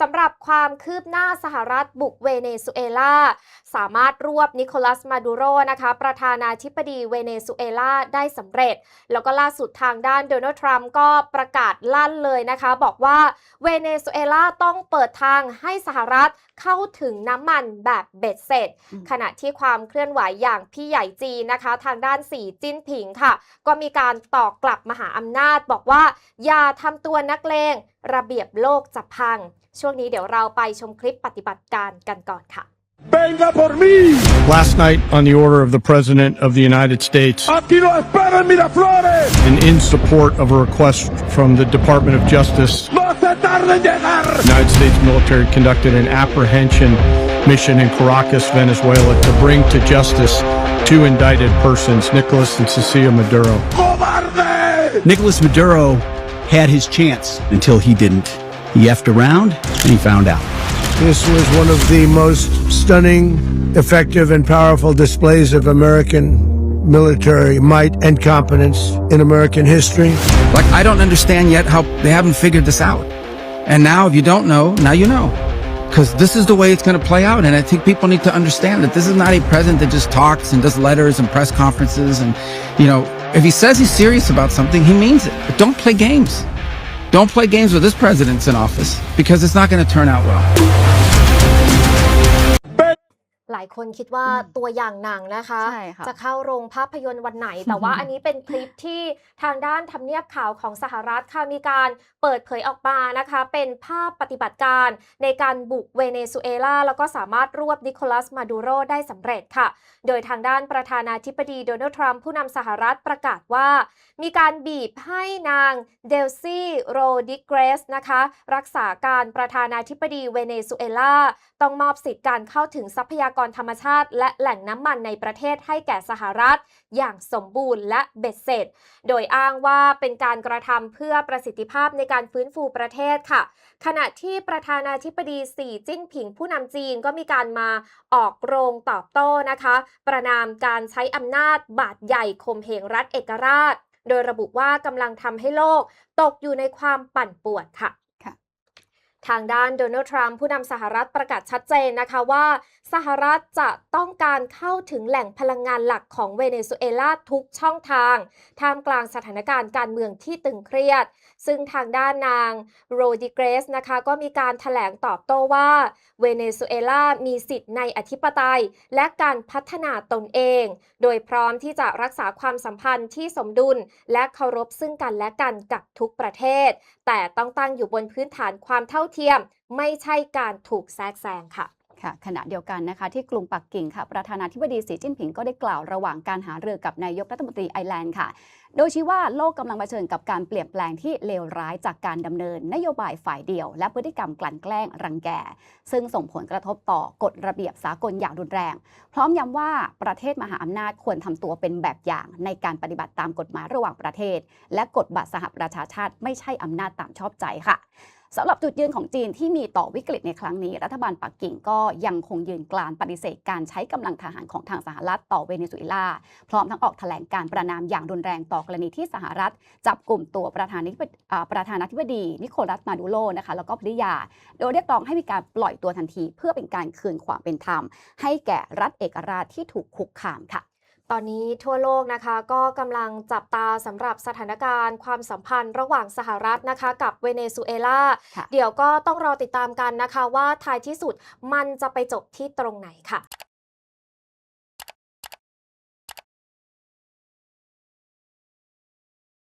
สำหรับความคืบหน้าสหรัฐบุกเวเนซุเอลา สามารถรวบนิโคลัสมาดูโรนะคะ ประธานาธิบดีเวเนซุเอลาได้สำเร็จ แล้วก็ล่าสุดทางด้านโดนัลด์ทรัมป์ก็ประกาศลั่นเลยนะคะ บอกว่าเวเนซุเอลาต้องเปิดทางให้สหรัฐเข้าถึงน้ำมันแบบเบ็ดเสร็จอืมขณะที่ความเคลื่อนไหวอย่างพี่ใหญ่จีนนะคะ ทางด้านสีจิ้นผิงค่ะ ก็มีการตอบกลับมหาอำนาจ บอกว่าอย่าทำตัวนักเลงระเบียบโลกจะพัง ช่วงนี้เดี๋ยวเราไปชมคลิปปฏิบัติการกันก่อนค่ะ Venga por mí. Last night, on the order of the President of the United States, Aquí lo esperan Miraflores. and in support of a request from the Department of Justice, No se tarde en llegar. the United States military conducted an apprehension mission in Caracas, Venezuela, to bring to justice two indicted persons, Nicolas and Cecilia Maduro. ¡Cobarde! Nicolas Maduro had his chance until he didn't. He effed around and he found out. This was one of the most stunning, effective, and powerful displays of American military might and competence in American history. Like, I don't understand yet how they haven't figured this out. And now, if you don't know, now you know. Because this is the way it's going to play out. And I think people need to understand that this is not a president that just talks and does letters and press conferences. And, you know, if he says he's serious about something, he means it. But don't play games. Don't play games with this president's in office because it's not going to turn out well. หลายคนคิดว่าตัวอย่างหนังนะคะใช่ค่ะจะเข้าโรงภาพยนตร์วันไหน แต่ว่าอันนี้เป็นคลิปที่ทางด้านทำเนียบข่าวของสหรัฐค่ะมีการเปิดเผยออกมานะคะ เป็นภาพปฏิบัติการในการบุกเวเนซุเอลา แล้วก็สามารถรวบนิโคลัสมาดูโรได้สำเร็จค่ะ โดยทางด้านประธานาธิบดีโดนัลด์ทรัมป์ผู้นำสหรัฐประกาศว่า มีการบีบให้นางเดลซี่โรดิเกรสนะคะรักษาการประธานาธิบดีเวเนซุเอลาต้องมอบสิทธิ์การเข้าถึงทรัพยากรธรรมชาติ และแหล่งน้ำมันในประเทศให้แก่สหรัฐ อย่างสมบูรณ์และเบ็ดเสร็จ โดยอ้างว่าเป็นการกระทำเพื่อประสิทธิภาพในการฟื้นฟูประเทศค่ะ ขณะที่ประธานาธิบดีสีจิ้นผิงผู้นำจีนก็มีการมาออกโรงตอบโต้นะคะ ประนามการใช้อำนาจบาดใหญ่ข่มเหงรัฐเอกราช โดยระบุว่ากำลังทำให้โลก ตกอยู่ในความปั่นป่วนค่ะ ทางด้านโดนัลด์ทรัมป์ผู้นำสหรัฐประกาศชัดเจนนะคะว่า สหรัฐจะต้องการเข้าถึงแหล่งพลังงานหลักของเวเนซุเอลาทุกช่องทาง ท่ามกลางสถานการณ์การเมืองที่ตึงเครียด ซึ่งทางด้านนางโรดิเกรสนะคะก็มีการถแถลงตอบโต้ว่าเวเนซุเอลามีสิทธิ์ในอธิปไตย และการพัฒนาตนเอง โดยพร้อมที่จะรักษาความสัมพันธ์ที่สมดุล และเคารพซึ่งกันและกันกับทุกประเทศ แต่ต้องตั้งอยู่บนพื้นฐานความเท่าเทียมไม่ใช่การถูกแทรกแซงค่ะค่ะขณะเดียวกันนะคะที่กรุงปักกิ่งค่ะ ประธานาธิบดีสีจิ้นผิงก็ได้กล่าวระหว่างการหารือกับนายกรัฐมนตรีไอร์แลนด์ค่ะ โดยชี้ว่าโลกกำลังเผชิญกับการเปลี่ยนแปลงที่เลวร้ายจากการดำเนิน นโยบายฝ่ายเดียว และพฤติกรรมกลั่นแกล้งรังแก ซึ่งส่งผลกระทบต่อกฎระเบียบสากลอย่างรุนแรง พร้อมย้ำว่าประเทศมหาอำนาจควรทำตัวเป็นแบบอย่าง ในการปฏิบัติตามกฎหมายระหว่างประเทศ และกฎบัตรสหประชาชาติไม่ใช่อำนาจตามชอบใจค่ะ สำหรับจุดยืนของจีนที่มีต่อวิกฤตในครั้งนี้ รัฐบาลปักกิ่งก็ยังคงยืนกลานปฏิเสธการใช้กำลังทหารของทางสหรัฐต่อเวเนซุเอลา พร้อมทั้งออกแถลงการประนามอย่างรุนแรงต่อกรณีที่สหรัฐ จับกลุ่มตัวประธานาธิบดีประธานาธิบดี นิโคลัสมาดูโรนะคะแล้วก็ภริยา โดยเรียกร้องให้มีการปล่อยตัวทันที เพื่อเป็นการคืนความเป็นธรรม ให้แก่รัฐเอกราชที่ถูกคุกคามค่ะ ตอนนี้ทั่วโลกนะคะก็กำลังจับตาสำหรับสถานการณ์ ความสัมพันธ์ระหว่างสหรัฐนะคะ กับเวเนซุเอลาค่ะเดี๋ยวก็ต้องรอติดตามกันนะคะว่าท้ายที่สุดมันจะไปจบที่ตรงไหนค่ะ